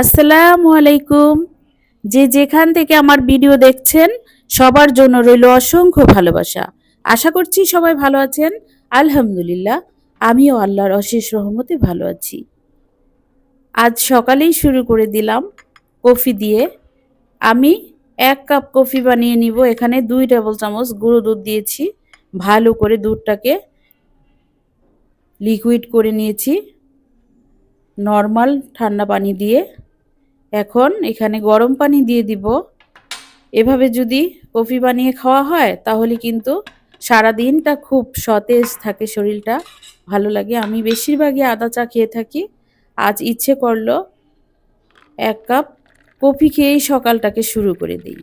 আসসালামু আলাইকুম। যে যেখান থেকে আমার ভিডিও দেখছেন, সবার জন্য রইল অসংখ্য ভালোবাসা। আশা করছি সবাই ভালো আছেন। আলহামদুলিল্লাহ, আমিও আল্লাহর অশেষ রহমতে ভালো আছি। আজ সকালেই শুরু করে দিলাম কফি দিয়ে। আমি এক কাপ কফি বানিয়ে নিব। এখানে দুই টেবিল চামচ গুঁড়ো দুধ দিয়েছি। ভালো করে দুধটাকে লিকুইড করে নিয়েছি। নর্মাল ঠান্ডা পানি দিয়ে। এখন এখানে গরম পানি দিয়ে দিব। এভাবে যদি কফি বানিয়ে খাওয়া হয়, তাহলে কিন্তু সারা দিনটা খুব সতেজ থাকে শরীরটা। ভালো লাগে। আমি বেশিরভাগই আদা চা খেয়ে থাকি। আজ ইচ্ছে করল এক কাপ কফি খেয়েই সকালটাকে শুরু করে দিই।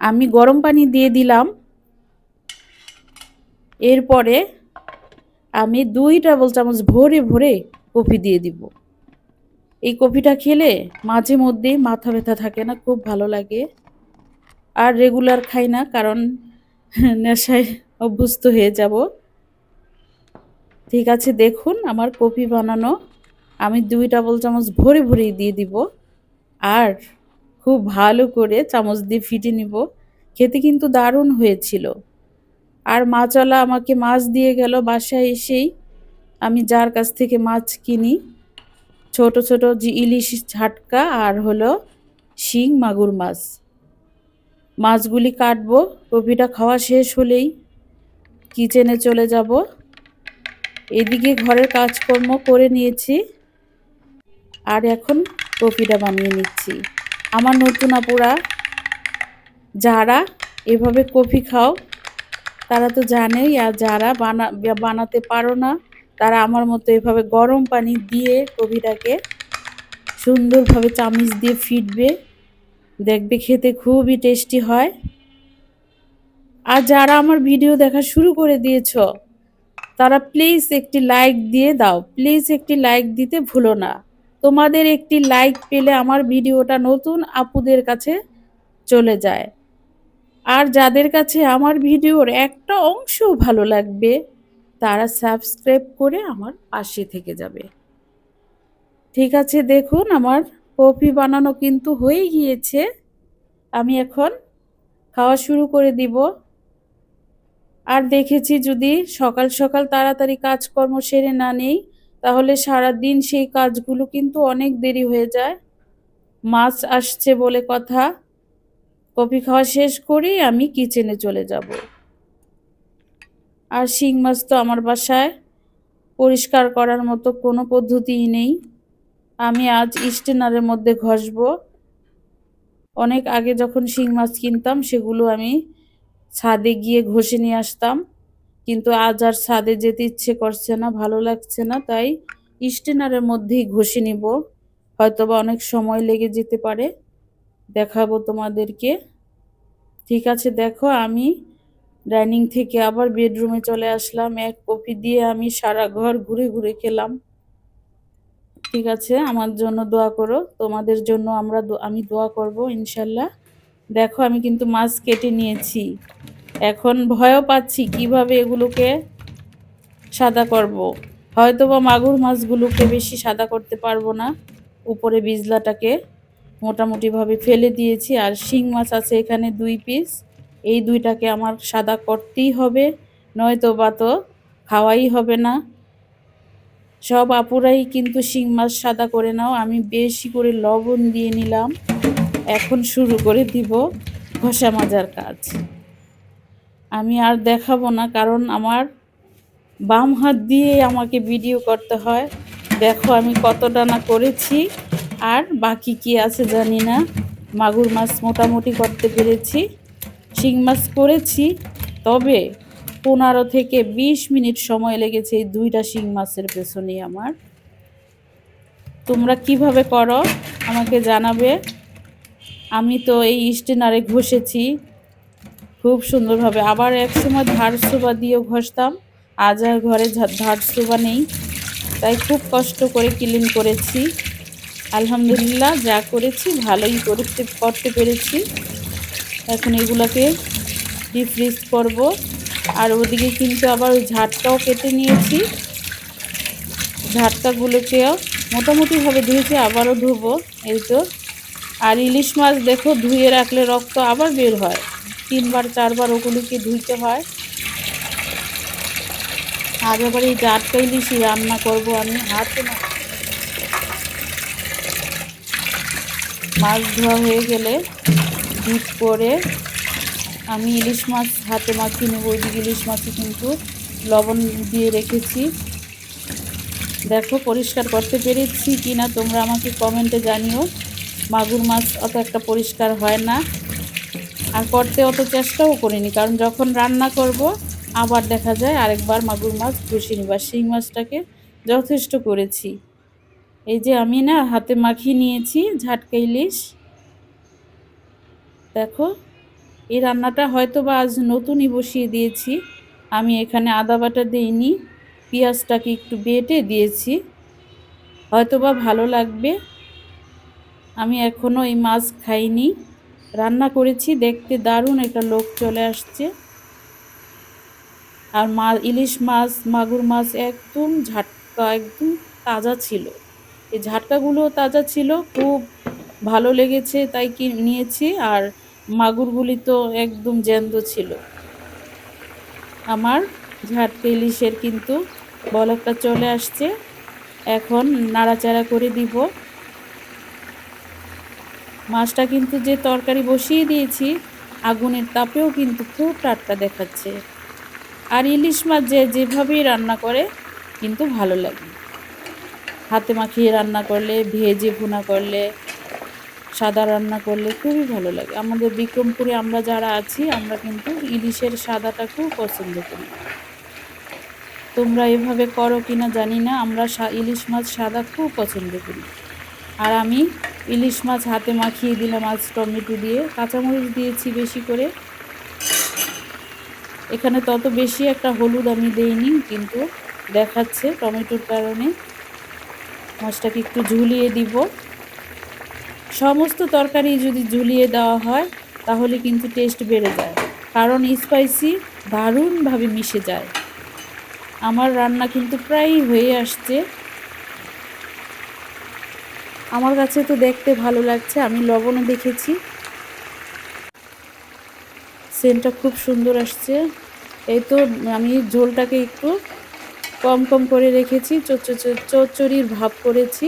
আমি গরম পানি দিয়ে দিলাম। এরপরে আমি দুই টেবিল চামচ ভরে ভরে কফি দিয়ে দিব। এই কফিটা খেলে মাঝে মধ্যে মাথা ব্যথা থাকে না, খুব ভালো লাগে। আর রেগুলার খাই না, কারণ নেশায় অভ্যস্ত হয়ে যাব। ঠিক আছে, দেখুন আমার কফি বানানো। আমি দুই টেবিল চামচ ভরে ভরে দিয়ে দিব। আর খুব ভালো করে চামচ দিয়ে ফিটে নিব। খেতে কিন্তু দারুণ হয়েছিল। আর মাছওয়ালা আমাকে মাছ দিয়ে গেল বাসায় এসেই। আমি যার কাছ থেকে মাছ কিনি ছোট ছোট যে ইলিশ ঝাটকা আর হলো শিং মাগুর মাছ। মাছগুলি কাটবো, কপিটা খাওয়া শেষ হলেই কিচেনে চলে যাব। এদিকে ঘরের কাজকর্ম করে নিয়েছি আর এখন কপিটা বানিয়ে নিচ্ছি। আমার নতুন আপুরা, যারা এভাবে কফি খাও, তারা তো জানেই আর যারা বানা, বানাতে পারো না তারা আমার মতো এভাবে গরম পানি দিয়ে কবিটাকে সুন্দরভাবে চামিচ দিয়ে ফিটবে। দেখবে খেতে খুবই টেস্টি হয়। আর যারা আমার ভিডিও দেখা শুরু করে দিয়েছ, তারা প্লিজ একটি লাইক দিয়ে দাও। প্লিজ একটি লাইক দিতে ভুলো না। তোমাদের একটি লাইক পেলে আমার ভিডিওটা নতুন আপুদের কাছে চলে যায়। আর যাদের কাছে আমার ভিডিওর একটা অংশ ভালো লাগবে তারা সাবস্ক্রাইব করে আমার পাশে থেকে যাবে। ঠিক আছে, দেখুন আমার কফি বানানো কিন্তু হয়ে গিয়েছে। আমি এখন খাওয়া শুরু করে দিব। আর দেখেছি যদি সকাল সকাল তাড়াতাড়ি কাজকর্ম সেরে না নেই, তাহলে সারা দিন সেই কাজগুলো কিন্তু অনেক দেরি হয়ে যায়। মাছ আসছে বলে কথা। কফি খাওয়া শেষ করেই আমি কিচেনে চলে যাব। আর শিং মাছ তো আমার বাসায় পরিষ্কার করার মতো কোনো পদ্ধতিই নেই। আমি আজ স্টেনারের মধ্যে ঘষব। অনেক আগে যখন শিং মাছ কিনতাম, সেগুলো আমি ছাদে গিয়ে ঘষে নিয়ে আসতাম। কিন্তু আজ আর ছাদে যেতে ইচ্ছে করছে না, ভালো লাগছে না, তাই স্টেনারের মধ্যেই ঘষে নিব। হয়তোবা অনেক সময় লেগে যেতে পারে। দেখাবো তোমাদেরকে। ঠিক আছে, দেখো আমি ডাইনিং থেকে আবার বেডরুমে চলে আসলাম। এক কপি দিয়ে আমি সারা ঘর ঘুরে ঘুরে খেলাম। ঠিক আছে, আমার জন্য দোয়া করো। তোমাদের জন্য আমরা আমি দোয়া করব, ইনশাল্লাহ। দেখো, আমি কিন্তু মাছ কেটে নিয়েছি। এখন ভয়ও পাচ্ছি কীভাবে এগুলোকে সাদা করব। হয়তো বা মাগুর মাছগুলোকে বেশি সাদা করতে পারব না। উপরে বিজলাটাকে মোটামুটিভাবে ফেলে দিয়েছি। আর শিং মাছ আছে এখানে দুই পিস এই দুইটাকে আমার সাদা করতেই হবে, নয়তো বা তো খাওয়াই হবে না। সব আপুরাই কিন্তু শিং মাছ সাদা করে নাও, আমি বেশি করে লবণ দিয়ে নিলাম। এখন শুরু করে দিব ঘষা মাজার কাজ। আমি আর দেখাবো না, কারণ আমার বাম হাত দিয়ে আমাকে ভিডিও করতে হয়। দেখো আমি কতটা না করেছি, আর বাকি কি আছে জানি না। মাগুর মাছ মোটামুটি করতে পেরেছি। শিং মাছ করেছি, তবে পনেরো থেকে ২০ মিনিট সময় লেগেছে এই দুইটা শিং মাছের পেছনেই আমার। তোমরা কীভাবে করো আমাকে জানাবে। আমি তো এই স্টেনারে ঘষেছি, খুব সুন্দরভাবে। আবার এক সময় ধার সোবা দিয়েও ঘষতাম, আজ আর ঘরে ধার সোবা নেই, তাই খুব কষ্ট করে ক্লিন করেছি। আলহামদুলিল্লাহ, যা করেছি ভালোই করতে করতে পেরেছি। এখন এগুলোকে ডিফ্রিজ করব। আর ওদিকে কিন্তু আবার ওই ঝাটকাও কেটে নিয়েছি। ঝাটকাগুলোকেও মোটামুটিভাবে ধুয়েছি, আবারও ধুবো। এই তো। আর ইলিশ মাছ দেখো, ধুয়ে রাখলে রক্ত আবার বের হয়। তিনবার, চারবার ওগুলিকে ধুইতে হয়। আজ আবার এই জাটকা ইলিশই রান্না করব আমি, হাতে না। মাছ ধোয়া হয়ে গেলে ডিপ করে আমি ইলিশ মাছ, হাতে মাখিয়ে নেব। ওইদিকে ইলিশ মাছে কিন্তু লবণ দিয়ে রেখেছি। দেখো, পরিষ্কার করতে পেরেছি কি না তোমরা আমাকে কমেন্টে জানিও। মাগুর মাছ অত একটা পরিষ্কার হয় না। আর করতে অত চেষ্টাও করিনি, কারণ যখন রান্না করব, আবার দেখা যায় আরেকবার মাগুর মাছ ঘষে নিবা। শিং মাছটাকে যথেষ্ট করেছি। এই যে আমি না হাতে মাখিয়ে নিয়েছি ঝাটকা ইলিশ। দেখো, এই রান্নাটা হয়তো বা আজ নতুনই বসিয়ে দিয়েছি। আমি এখানে আদা বাটা দিইনি, পেঁয়াজটাকে একটু বেটে দিয়েছি। হয়তো বা ভালো লাগবে। আমি এখনও এই মাছ খাইনি। রান্না করেছি, দেখতে দারুণ একটা লোক চলে আসছে। আর মা, ইলিশ মাছ, মাগুর মাছ একদম ঝাটকা, একদম তাজা ছিল। এই ঝাটকাগুলো তাজা ছিল, খুব ভালো লেগেছে, তাই কি নিয়েছি। আর মাগুরগুলি তো একদম জ্যান্ত ছিল। আমার ঝাটকা ইলিশের কিন্তু বলকটা চলে আসছে। এখন নাড়াচাড়া করে দিব। মাছটা কিন্তু যে তরকারি বসিয়ে দিয়েছি, আগুনের তাপেও কিন্তু খুব টাটকা দেখাচ্ছে। আর ইলিশ মাছ যে যেভাবেই রান্না করে, কিন্তু ভালো লাগে। হাতে মাখিয়ে রান্না করলে, ভেজে ভুনা করলে সাদা রান্না করলে খুবই ভালো লাগে। আমাদের বিক্রমপুরে আমরা যারা আছি, আমরা কিন্তু ইলিশের সাদাটা খুব পছন্দ করি। তোমরা এভাবে করো কিনা জানি না, আমরা ইলিশ মাছ সাদা খুব পছন্দ করি। আর আমি ইলিশ মাছ হাতে মাখিয়ে দিলাম আজ টমেটো দিয়ে, কাঁচামরিচ দিয়েছি বেশি করে। এখানে তত বেশি একটা হলুদ আমি দেইনি, কিন্তু দেখাচ্ছে টমেটোর কারণে। মাছটাকে একটু ঝুলিয়ে দিব। সমস্ত তরকারি যদি ঝুলিয়ে দেওয়া হয়, তাহলে কিন্তু টেস্ট বেড়ে যায়। কারণ স্পাইসি দারুণভাবে মিশে যায়। আমার রান্না কিন্তু প্রায়ই হয়ে আসছে। আমার কাছে তো দেখতে ভালো লাগছে, আমি লবণও দেখেছি। সেন্টটা খুব সুন্দর আসছে। এই তো আমি ঝোলটাকে একটু কম কম করে রেখেছি চচ্চড়ির ভাব করেছি।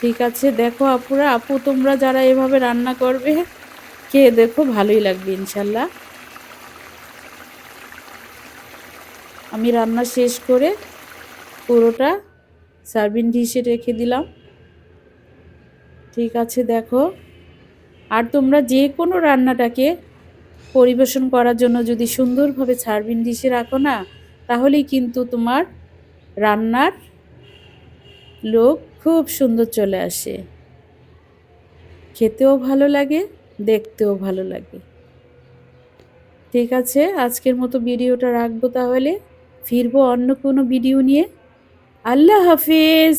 ঠিক আছে, দেখো আপুরা, আপু তোমরা যারা এভাবে রান্না করবে, খেয়ে দেখো ভালোই লাগবে ইনশাল্লাহ। আমি রান্না শেষ করে পুরোটা সার্ভিং ডিশে রেখে দিলাম। ঠিক আছে, দেখো। আর তোমরা যে কোনো রান্নাটাকে পরিবেশন করার জন্য যদি সুন্দরভাবে সার্ভিং ডিশে রাখো না, তাহলেই কিন্তু তোমার রান্নার লোক খুব সুন্দর চলে আসে। খেতেও ভালো লাগে, দেখতেও ভালো লাগে। ঠিক আছে, আজকের মতো ভিডিওটা রাখব তাহলে। ফিরবো অন্য কোনো ভিডিও নিয়ে। আল্লাহ হাফিজ!